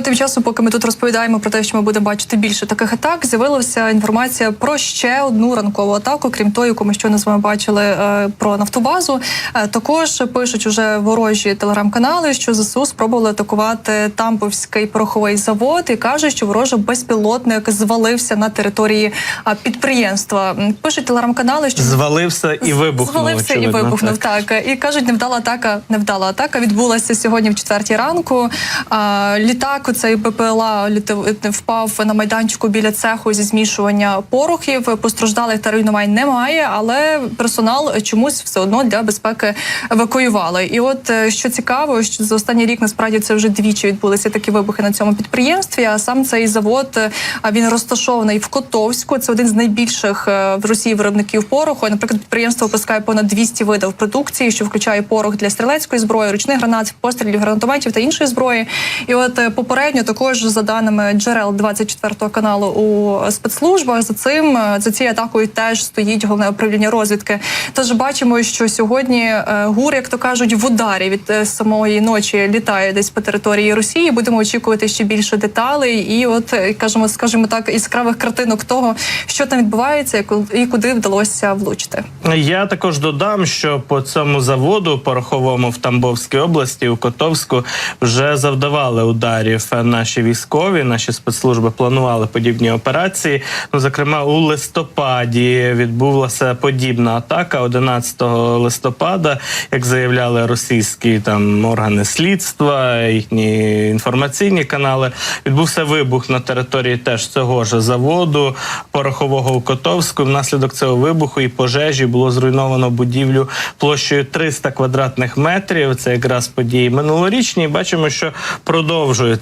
Ну, тим часом, поки ми тут розповідаємо про те, що ми будемо бачити більше таких атак, з'явилася інформація про ще одну ранкову атаку, крім тої, яку ми щойно з вами бачили е, про нафтобазу. Е, також пишуть уже ворожі телеграм-канали, що ЗСУ спробували атакувати Тамбовський пороховий завод і кажуть, що ворожий безпілотник звалився на території а, підприємства. Пишуть телеграм-канали, що Звалився і вибухнув. Звалився і вибухнув. так. Так. і кажуть, невдала атака. Невдала атака відбулася сьогодні в четвертій ранку. Літак у цей БПЛА впав на майданчику біля цеху зі змішування порохів. Постраждалих та руйнувань немає, але персонал чомусь все одно для безпеки евакуювали. І от е, що цікаво, що за останній рік насправді це вже двічі відбулися такі вибухи на цьому підприємстві. А сам цей завод е, він розташований в Котовську. Це один з найбільших е, в Росії виробників пороху. Наприклад, підприємство випускає понад 200 видів продукції, що включає порох для стрілецької зброї, ручних гранат, пострілів, гранатометів та іншої зброї. І от е, попередньо також за даними джерел 24 каналу у спецслужбах за цим е, за цією атакою теж стоїть головне управління розвідки. Тож бачимо, що сьогодні е, гур, як то кажуть, в ударі від е, самої ночі літає десь по території Росії. Будемо очікувати ще більше деталей, і от кажемо, скажімо так, яскравих картинок того, що там відбувається, і куди вдалося влучити. Я також додам, що по цьому заводу пороховому в Тамбовській області у Котовську вже завдавали ударів наші військові. Наші спецслужби планували подібні операції. Ну, зокрема, у листопаді відбулася подібна атака 11 листопада, як заявляли російські там органи слідства, їхні інформаційні канали. Відбувся вибух на території теж цього ж заводу порохового у Котовську. Внаслідок цього вибуху і пожежі було зруйновано будівлю площею 300 квадратних метрів. Це якраз події минулорічні. І бачимо, що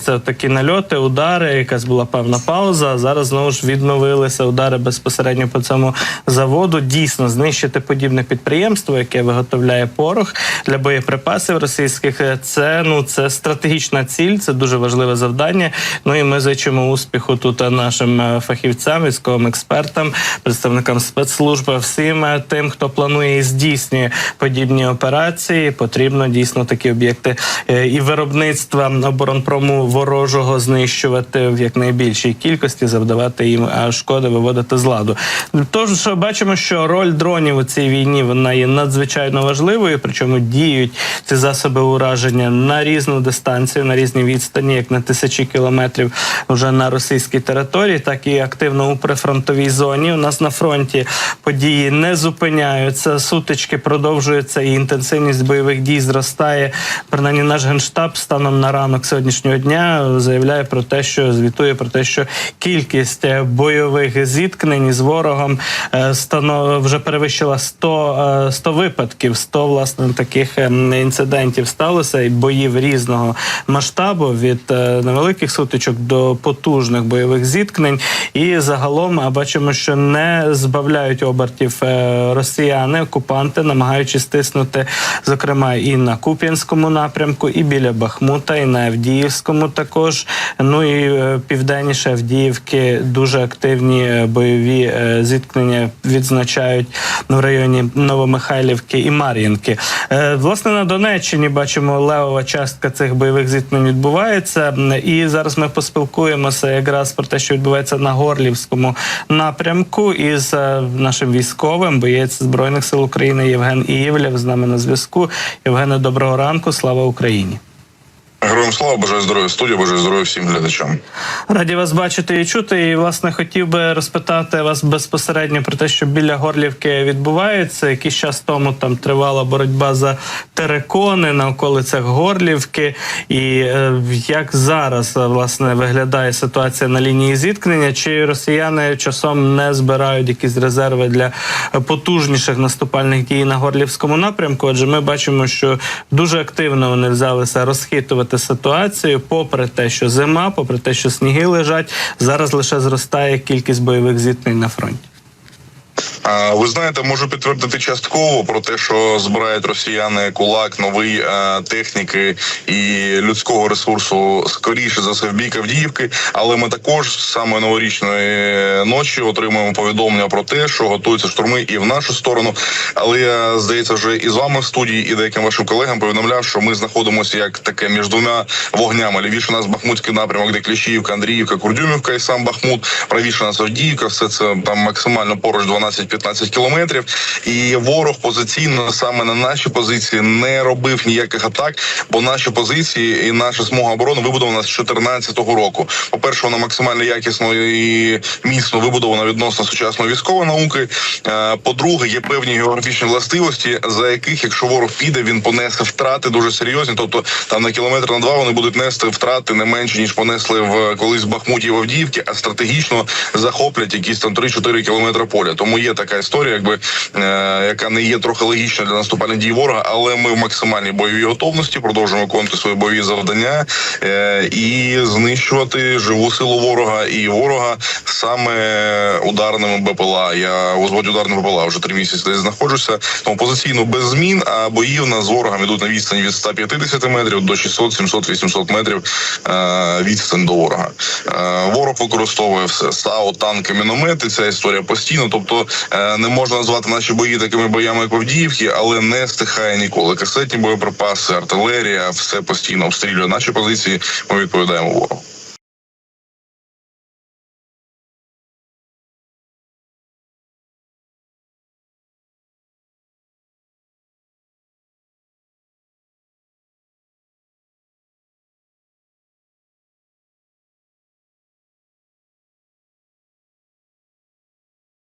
продовжуються такі нальоти, удари. Якась була певна пауза. Зараз знову ж відновилися удари безпосередньо по цьому заводу. Дійсно, знищити подібне підприємство, яке виготовляє порох для боєприпасів російських. Це ну це стратегічна ціль, це дуже важливе завдання. Ну і ми зичимо успіху тут е, нашим е, фахівцям, військовим експертам, представникам спецслужб, всім е, тим, хто планує і здійснює подібні операції. Потрібно дійсно такі об'єкти е, і виробництва оборонпрому ворожого знищувати в якнайбільшій кількості, завдавати їм шкоди, виводити з ладу. Тож бачимо, що роль дронів у цій війні вона є надзвичайно важливою, причому діють ці засоби ураження на різну дистанцію, на різні відстані, як на тисячі кілометрів вже на російській території, так і активно у прифронтовій зоні. У нас на фронті події не зупиняються, сутички продовжуються, і інтенсивність бойових дій зростає. Принаймні, наш генштаб станом на ранок сьогоднішнього дня заявляє про те, що звітує про те, що кількість е, бойових зіткнень з ворогом станов вже перевищила 100, е, 100 випадків. 100, власне таких ем, інцидентів сталося і боїв різного масштабу від е, невеликих сутичок до потужних бойових зіткнень. І загалом бачимо, що не збавляють обертів е, росіяни, окупанти, намагаючись стиснути, зокрема, і на Куп'янському напрямку, і біля Бахмута, і на Авдіївському також. Ну і е, південніше Авдіївки дуже активні е, бойові зіткнення відзначають в районі Новомихайлівки і Мар'їнки. Власне, на Донеччині бачимо левова частка цих бойових зіткнень відбувається. І зараз ми поспілкуємося якраз про те, що відбувається на Горлівському напрямку із е, нашим військовим, боєць збройних сил України Євген Іївлєв з нами на зв'язку. Євгене, доброго ранку. Слава Україні! Героям слава, бажаю здоров'я студія, бажаю здоров'я всім глядачам. Раді вас бачити і чути. І власне хотів би розпитати вас безпосередньо про те, що біля Горлівки відбувається. Якийсь час тому там тривала боротьба за терекони на околицях Горлівки. І е, як зараз власне виглядає ситуація на лінії зіткнення? Чи росіяни часом не збирають якісь резерви для потужніших наступальних дій на Горлівському напрямку? Адже ми бачимо, що дуже активно вони взялися розхитувати ситуацію, попри те, що зима, попри те, що сніги лежать, зараз лише зростає кількість бойових зіткнень на фронті. Ви знаєте, можу підтвердити частково про те, що збирають росіяни кулак, новий е, техніки і людського ресурсу скоріше за все в бік Авдіївки. Але ми також з самої новорічної ночі отримуємо повідомлення про те, що готуються штурми і в нашу сторону. Але я здається, вже і з вами в студії, і деяким вашим колегам повідомляв, що ми знаходимося як таке між двома вогнями. Лівіше нас Бахмутський напрямок, де Кліщіївка, Андріївка, Курдюмівка і сам Бахмут. Правіше нас Авдіївка, все це там максимально поруч 12-15 кілометрів. І ворог позиційно саме на наші позиції не робив ніяких атак, бо наші позиції і наша смуга оборони вибудована з 2014 року. По перше, вона максимально якісно і міцно вибудована відносно сучасної військової науки. Е, По-друге, є певні географічні властивості, за яких, якщо ворог піде, він понесе втрати дуже серйозні. Тобто там на кілометр на два вони будуть нести втрати не менше ніж понесли в колись в Бахмуті і в Авдіївці, а стратегічно захоплять якісь там 3-4 кілометри поля. Тому є така історія, якби е, яка не є трохи логічна для наступальних дій ворога, але ми в максимальній бойовій готовності продовжуємо виконувати свої бойові завдання е, і знищувати живу силу ворога і ворога саме ударними БПЛА. Я у зводі ударними БПЛА вже три місяці десь знаходжуся. Тому позиційно без змін, а бої в нас з ворогом йдуть на відстані від 150 метрів до 600, 700, 800 метрів е, відстань до ворога. Е, ворог використовує все САУ, танки, міномети. Ця історія постійно. Тобто е, не можна назвати наші бої такими боями, як в Авдіївці, але не стихає ніколи. Касетні боєприпаси, артилерія, все постійно обстрілює наші позиції. Ми відповідаємо ворогу.